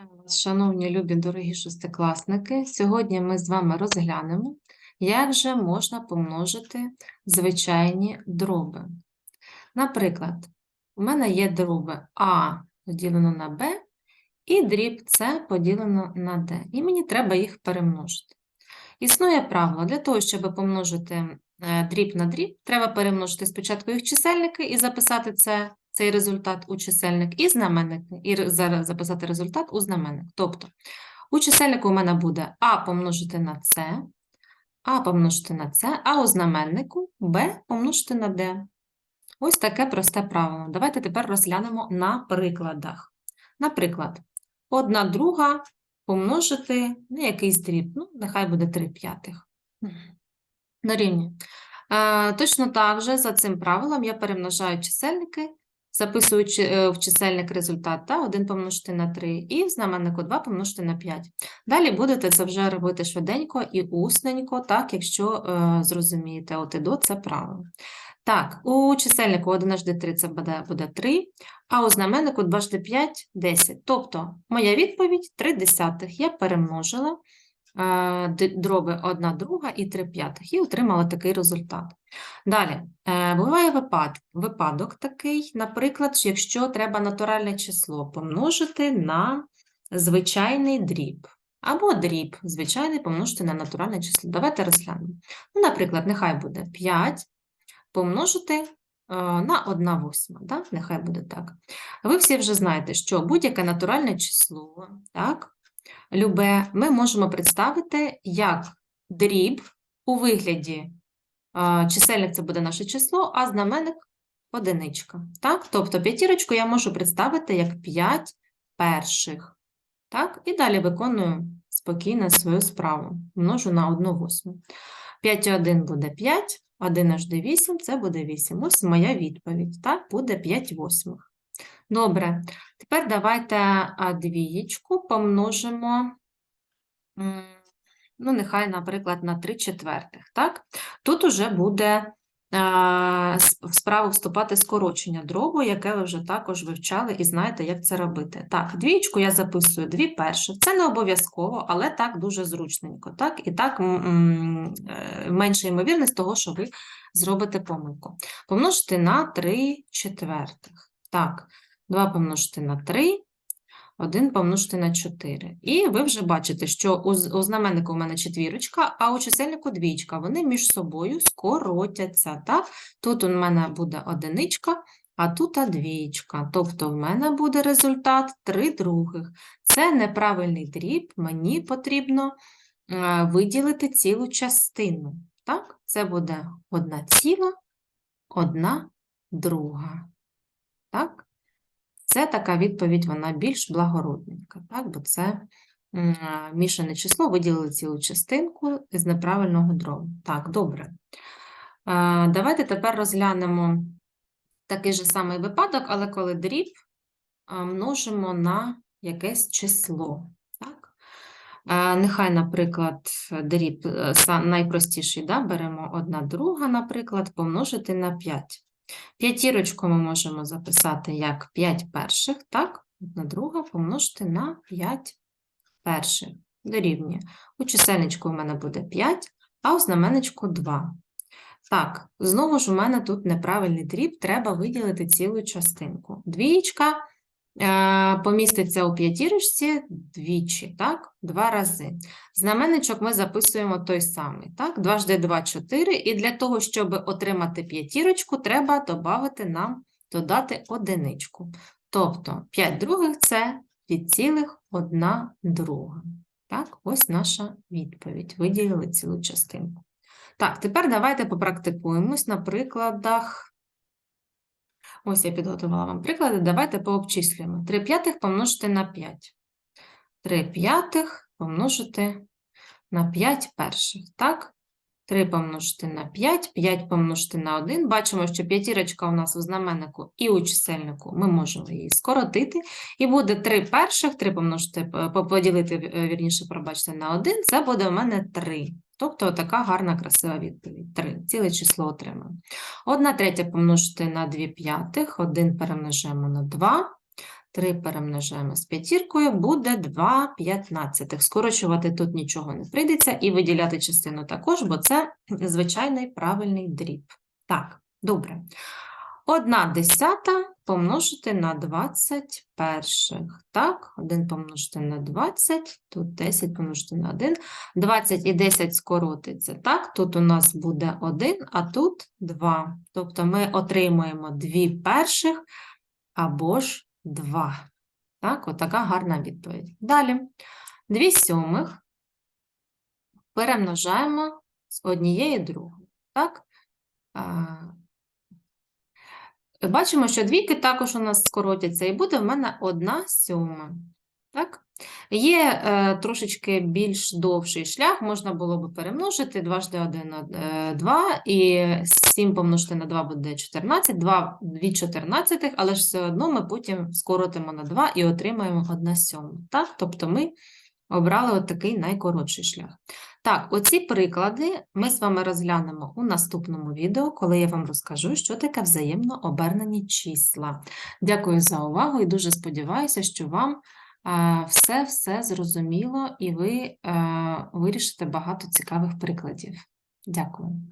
Вас, Шановні любі дорогі шестикласники, сьогодні ми з вами розглянемо, як же можна помножити звичайні дроби. Наприклад, у мене є дроби А поділено на Б і дріб С поділено на Д, і мені треба їх перемножити. Існує правило, для того, щоб помножити е, дріб на дріб, треба перемножити спочатку їх чисельники і записати це, цей результат у чисельник і знаменник, і записати результат у знаменник. Тобто, у чисельнику у мене буде А помножити на С, А помножити на С, а у знаменнику Б помножити на Д. Ось таке просте правило. Давайте тепер розглянемо на прикладах. Наприклад, одна друга помножити на якийсь дріб, ну, нехай буде 3 п'ятих. Дорівнює. Е, точно так же за цим правилом я перемножаю чисельники, записую чи- е, в чисельник результат та 1 помножити на 3 і в знаменнику 2 помножити на 5. Далі будете це вже робити швиденько і усненько, так, якщо е, зрозумієте от і до це правило. Так, у чисельнику 1 д 3 це буде, буде 3, а у знаменнику 2 д 5 – 10. Тобто, моя відповідь 3 десятих. Я перемножила е, дроби 1 друга і 3 п'ятих і отримала такий результат. Далі, е, буває випад, випадок такий, наприклад, якщо треба натуральне число помножити на звичайний дріб. Або дріб звичайний помножити на натуральне число. Давайте розглянемо. Ну, наприклад, нехай буде 5 помножити е, на 1 восьма, да? нехай буде так. Ви всі вже знаєте, що будь-яке натуральне число, так, любе, ми можемо представити як дріб у вигляді чисельник це буде наше число, а знаменник одиничка. Так? Тобто п'ятірочку я можу представити як 5 перших. Так? І далі виконую спокійно свою справу. Множу на 1 восьму. 5 і 1 буде 5, 1 аж до 8 це буде 8. Ось моя відповідь. Так, буде 5 восьмих. Добре. Тепер давайте двієчку помножимо, ну, нехай, наприклад, на 3 четвертих. Так? Тут уже буде а, в справу вступати скорочення дробу, яке ви вже також вивчали і знаєте, як це робити. Так, двієчку я записую дві перших. Це не обов'язково, але так дуже зручненько. Так? І так е, менша ймовірність того, що ви зробите помилку. Помножити на 3 четвертих. Так, 2 помножити на 3, 1 помножити на 4. І ви вже бачите, що у, знаменнику у мене четвірочка, а у чисельнику двічка. Вони між собою скоротяться. Так? Тут у мене буде одиничка, а тут двічка. Тобто в мене буде результат 3 других. Це неправильний дріб, мені потрібно е, виділити цілу частину. Так? Це буде одна ціла, одна друга. Так? Це така відповідь, вона більш благородненька, так? бо це мішане число, виділили цілу частинку з неправильного дробу. Так, добре. Давайте тепер розглянемо такий же самий випадок, але коли дріб множимо на якесь число. Так? Нехай, наприклад, дріб е, найпростіший, да? беремо одна друга, наприклад, помножити на 5. П'ятірочку ми можемо записати як 5 перших, так? Одна друга помножити на 5 перших. Дорівнює. У чисельничку у мене буде 5, а у знаменничку 2. Так, знову ж у мене тут неправильний дріб, треба виділити цілу частинку. Двієчка поміститься у п'ятірочці двічі, так? Два рази. Знаменничок ми записуємо той самий, так? 2 жди 2 – 4, і для того, щоб отримати п'ятірочку, треба додати нам, додати одиничку. Тобто 5 других – це від цілих 1 друга. Так, ось наша відповідь. Виділили цілу частинку. Так, тепер давайте попрактикуємось на прикладах. Ось я підготувала вам приклади. Давайте пообчислюємо. 3 п'ятих помножити на 5. 3 п'ятих помножити на 5 перших, так? 3 помножити на 5, 5 помножити на 1. Бачимо, що п'ятірочка у нас у знаменнику і у чисельнику. Ми можемо її скоротити. І буде 3 перших, 3 помножити, е, поділити, е, вірніше, пробачте, на 1. Це буде у мене 3. Тобто така гарна, красива відповідь. 3. Ціле число отримаємо. 1 третя помножити на 2 п'ятих, 1 перемножаємо на 2. 3 перемножаємо з п'ятіркою, буде 2 п'ятнадцятих. Скорочувати тут нічого не прийдеться і виділяти частину також, бо це звичайний правильний дріб. Так, добре. Одна десята помножити на 20 перших. Так, 1 помножити на 20, тут 10 помножити на 1. 20 і 10 скоротиться. Так, тут у нас буде 1, а тут 2. Тобто ми отримуємо 2 перших або ж 2. Так, отака гарна відповідь. Далі. 2 сьомих перемножаємо з однієї другої. Так? Бачимо, що двійки також у нас скоротяться, і буде в мене одна сьома. Так? Є е, трошечки більш довший шлях, можна було би перемножити 2 жди 1 е, 2, і 7 помножити на 2 буде 14, 2, 2 чотирнадцятих, але ж все одно ми потім скоротимо на 2 і отримаємо 1 сьома. Так? Тобто ми обрали от такий найкоротший шлях. Так, оці приклади ми з вами розглянемо у наступному відео, коли я вам розкажу, що таке взаємно обернені числа. Дякую за увагу і дуже сподіваюся, що вам все-все зрозуміло і ви е, вирішите багато цікавих прикладів. Дякую.